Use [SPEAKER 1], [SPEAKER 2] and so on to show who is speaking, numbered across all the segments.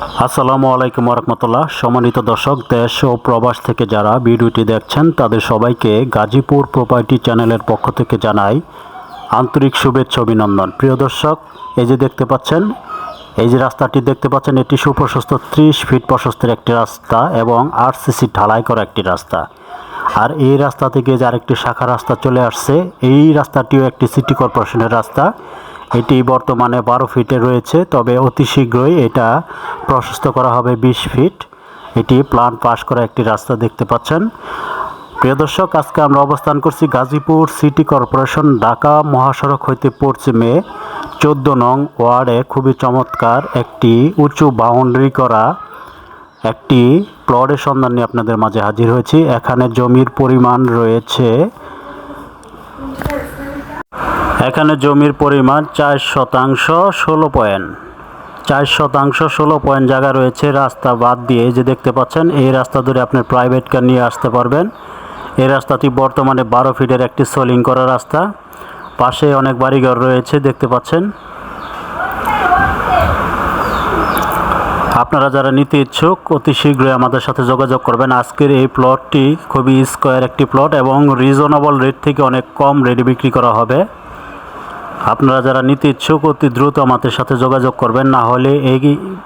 [SPEAKER 1] আসসালামু আলাইকুম রহমতুল্লাহ সম্মানিত দর্শক, দেশ ও প্রবাস থেকে যারা ভিডিওটি দেখছেন, তাদের সবাইকে গাজীপুর প্রপার্টি চ্যানেলের পক্ষ থেকে জানাই আন্তরিক শুভেচ্ছা অভিনন্দন। প্রিয় দর্শক, এই যে দেখতে পাচ্ছেন, এই যে রাস্তাটি দেখতে পাচ্ছেন, এটি সুপ্রশস্ত ত্রিশ ফিট প্রশস্তের একটি রাস্তা এবং আরসিসি ঢালাই করা একটি রাস্তা। আর এই রাস্তা থেকে যে আরেকটি শাখা রাস্তা চলে আসছে, এই রাস্তাটিও একটি সিটি কর্পোরেশনের রাস্তা। এটি বর্তমানে বারো ফিটে রয়েছে, তবে অতি শীঘ্রই এটা প্রশস্ত করা হবে বিশ ফিট। এটি প্ল্যান পাশ করা একটি রাস্তা দেখতে পাচ্ছেন। প্রিয় দর্শক, আজকে আমরা অবস্থান করছি গাজীপুর সিটি কর্পোরেশন, ঢাকা মহাসড়ক হইতে পশ্চিমে চোদ্দ নং ওয়ার্ডে। খুবই চমৎকার একটি উঁচু বাউন্ডারি করা একটি প্লটের সন্ধান নিয়ে আপনাদের মাঝে হাজির হয়েছি। এখানে জমির পরিমাণ রয়েছে এখানে জমির পরিমাণ চার শতাংশ ষোলো পয়েন্ট। চার শতাংশ ষোলো পয়েন্ট জায়গা রয়েছে, রাস্তা বাদ দিয়ে। যে দেখতে পাচ্ছেন, এই রাস্তা ধরে আপনি প্রাইভেট কার নিয়ে আসতে পারবেন। এই রাস্তাটি বর্তমানে বারো ফিটের একটি সোলিং করা রাস্তা। পাশে অনেক বাড়িঘর রয়েছে, দেখতে পাচ্ছেন। আপনারা যারা নিতে ইচ্ছুক, অতি শীঘ্রই আমাদের সাথে যোগাযোগ করবেন। আজকের এই প্লটটি খুবই স্কোয়ার একটি প্লট এবং রিজনেবল রেট থেকে অনেক কম রেটে বিক্রি করা হবে। আপনারা যারা নিতে ইচ্ছুক, অতি দ্রুত আমাদের সাথে যোগাযোগ করবেন। না হলে এই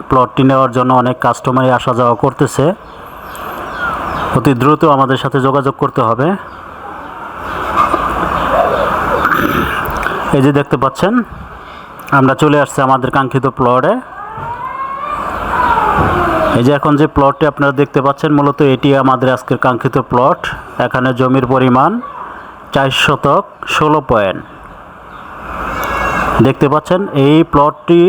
[SPEAKER 1] প্লটটি নেওয়ার জন্য অনেক কাস্টমারই আসা যাওয়া করতেছে। অতি দ্রুত আমাদের সাথে যোগাযোগ করতে হবে। এই যে দেখতে পাচ্ছেন, আমরা চলে আসছি আমাদের কাঙ্ক্ষিত প্লটে এই যে এখন যে প্লটটি আপনারা দেখতে পাচ্ছেন, মূলত এটি আমাদের আজকের কাঙ্ক্ষিত প্লট এখানে জমির পরিমাণ চার শতক ষোলো পয়েন্ট। দেখতে পাচ্ছেন, এই প্লটটি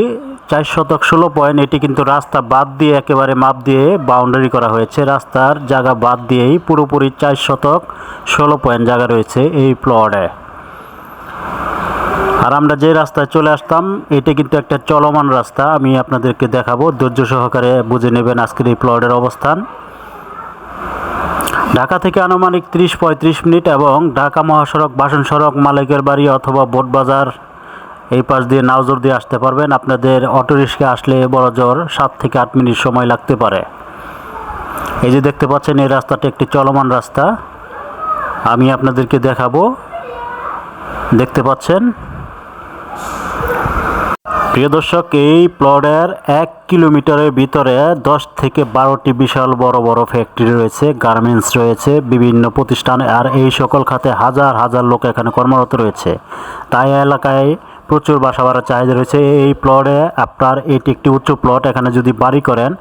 [SPEAKER 1] চার শতক ষোলো পয়েন্ট এটি কিন্তু রাস্তা বাদ দিয়ে একেবারে মাপ দিয়ে বাউন্ডারি করা হয়েছে। রাস্তার জায়গা বাদ দিয়েই পুরোপুরি চার শতক ষোলো পয়েন্ট জায়গা রয়েছে এই প্লটে আর আমরা যে রাস্তায় চলে আসতাম, এটা কিন্তু একটা চলমান রাস্তা। আমি আপনাদেরকে দেখাবো, ধৈর্য সহকারে বুঝে নেবেন আজকের এই প্লটের অবস্থান। ঢাকা থেকে আনুমানিক ত্রিশ পঁয়ত্রিশ মিনিট এবং ঢাকা মহাসড়ক, বাসন সড়ক, মালিকের বাড়ি অথবা বোটবাজার এই পাশ দিয়ে নাওজোর দিয়ে আসতে পারবেন। আপনাদের অটো রিক্সা আসলে বড় জোর সাত থেকে আট মিনিট সময় লাগতে পারে। এই যে দেখতে পাচ্ছেন, এই রাস্তাটা একটি চলমান রাস্তা। আমি আপনাদেরকে দেখাবো। দেখতে পাচ্ছেন? প্রিয় দর্শক, এই প্লটের এক কিলোমিটারের ভিতরে দশ থেকে বারোটি বিশাল বড় বড় ফ্যাক্টরি রয়েছে গার্মেন্টস রয়েছে, বিভিন্ন প্রতিষ্ঠান, আর এই সকল খাতে হাজার হাজার লোক এখানে কর্মরত রয়েছে। তাই এলাকায় প্রচুর বাসা ভাড়ার চাহিদা রয়েছে। এই প্লটে আপনার এটি একটি উচ্চ প্লট এখানে যদি বাড়ি করেন,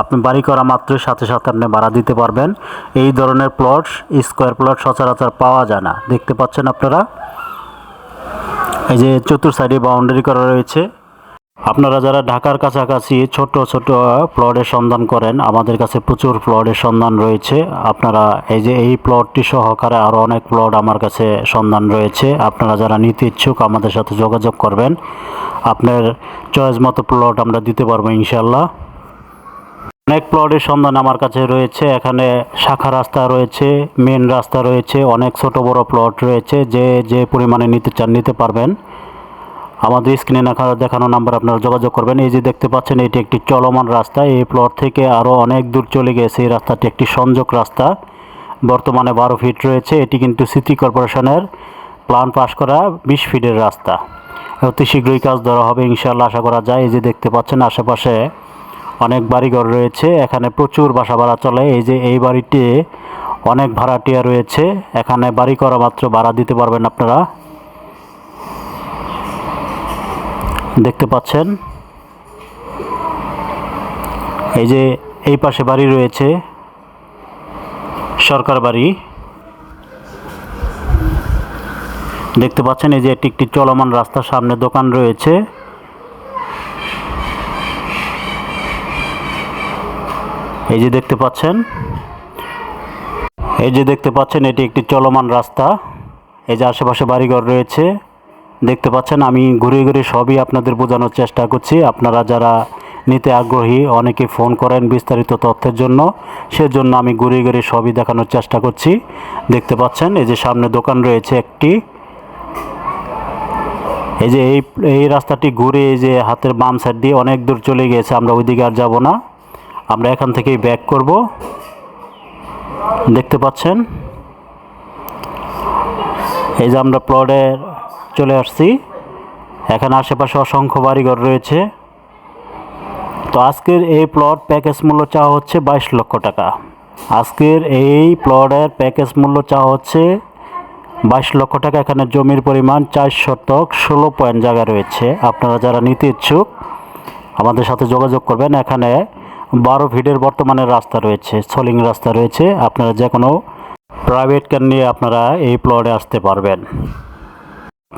[SPEAKER 1] আপনি বাড়ি করা মাত্রই সাথে সাথে আপনি ভাড়া দিতে পারবেন। এই ধরনের প্লট স্কোয়ার প্লট সচরাচর পাওয়া যায় না। দেখতে পাচ্ছেন আপনারা? এই যে চতুর সাইডে বাউন্ডারি করা রয়েছে। আপনারা যারা ঢাকার কাছাকাছি ছোট ছোট প্লটের সন্ধান করেন, আমাদের কাছে প্রচুর প্লটের সন্ধান রয়েছে। আপনারা এই যে, এই প্লটটি সহকারে আরও অনেক প্লট আমার কাছে সন্ধান রয়েছে। আপনারা যারা নিতে ইচ্ছুক, আমাদের সাথে যোগাযোগ করবেন। আপনার চয়েস মতো প্লট আমরা দিতে পারব ইনশাল্লাহ অনেক প্লটের সন্ধান আমার কাছে রয়েছে। এখানে শাখা রাস্তা রয়েছে মেন রাস্তা রয়েছে, অনেক ছোট বড় প্লট রয়েছে। যে যে পরিমাণে নিতে চান, নিতে পারবেন। আমাদের স্ক্রিনে দেখা দেখানো নাম্বার আপনারা যোগাযোগ করবেন। এই যে দেখতে পাচ্ছেন, এটি একটি চলমান রাস্তা। এই প্লট থেকে আরও অনেক দূর চলে গেছে। এই রাস্তাটি একটি সংযোগ রাস্তা। বর্তমানে বারো ফিট রয়েছে। এটি কিন্তু সিটি কর্পোরেশনের প্ল্যান পাস করা বিশ ফিটের রাস্তা। অতি শীঘ্রই কাজ ধরা হবে ইনশাল্লাহ আশা করা যায়। এই যে দেখতে পাচ্ছেন, আশেপাশে অনেক বাড়িঘর রয়েছে। এখানে প্রচুর বাসা ভাড়া চলে। এই যে এই বাড়িটি অনেক ভাড়াটিয়া রয়েছে। এখানে বাড়ি করা মাত্র ভাড়া দিতে পারবেন আপনারা। দেখতে পাচ্ছেন। এই যে এই পাশে বাড়ি রয়েছে। সরকার বাড়ি। দেখতে পাচ্ছেন এই যে এটি একটি চলমান রাস্তার সামনে দোকান রয়েছে। এই যে দেখতে পাচ্ছেন। এই যে দেখতে পাচ্ছেন এটি একটি চলমান রাস্তা। এই যে আশেপাশে বাড়িঘর রয়েছে। দেখতে পাচ্ছেন, আমি ঘুরে ঘুরে সবই আপনাদের বোঝানোর চেষ্টা করছি। আপনারা যারা নিতে আগ্রহী, অনেকে ফোন করেন বিস্তারিত তথ্যের জন্য। সেজন্য আমি ঘুরে ঘুরে সবই দেখানোর চেষ্টা করছি। দেখতে পাচ্ছেন, এই যে সামনে দোকান রয়েছে একটি। এই যে এই এই রাস্তাটি ঘুরে এই যে হাতের বাম সাইড দিয়ে অনেক দূর চলে গিয়েছে, আমরা ওইদিকে আর যাব না। আমরা এখান থেকেই ব্যাক করব। দেখতে পাচ্ছেন? এই যে আমরা প্লটে চলে আসছি। এখানে আশেপাশে অসংখ্য বাড়িঘর রয়েছে। তো আজকের এই প্লট প্যাকেজ মূল্য চাওয়া হচ্ছে বাইশ লক্ষ টাকা। আজকের এই প্লটের প্যাকেজ মূল্য চাওয়া হচ্ছে বাইশ লক্ষ টাকা। এখানে জমির পরিমাণ চার শতক ষোলো পয়েন্ট জায়গা রয়েছে। আপনারা যারা নিতে ইচ্ছুক, আমাদের সাথে যোগাযোগ করবেন। এখানে বারো ফিটের বর্তমানে রাস্তা রয়েছে, সলিং রাস্তা রয়েছে। আপনারা যে কোনো প্রাইভেট কার নিয়ে আপনারা এই প্লটে আসতে পারবেন।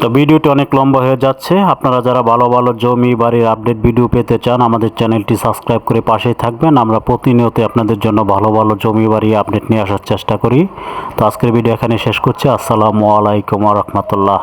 [SPEAKER 1] তো ভিডিওটি অনেক লম্বা হয়ে যাচ্ছে। আপনারা যারা ভালো ভালো জমি বাড়ির আপডেট ভিডিও পেতে চান, আমাদের চ্যানেলটি সাবস্ক্রাইব করে পাশেই থাকবেন। আমরা প্রতিনিয়ত আপনাদের জন্য ভালো ভালো জমি বাড়ি আপডেট নিয়ে আসার চেষ্টা করি। তো আজকের ভিডিও এখানে শেষ করছি। আসসালামু আলাইকুম রহমতুল্লাহ।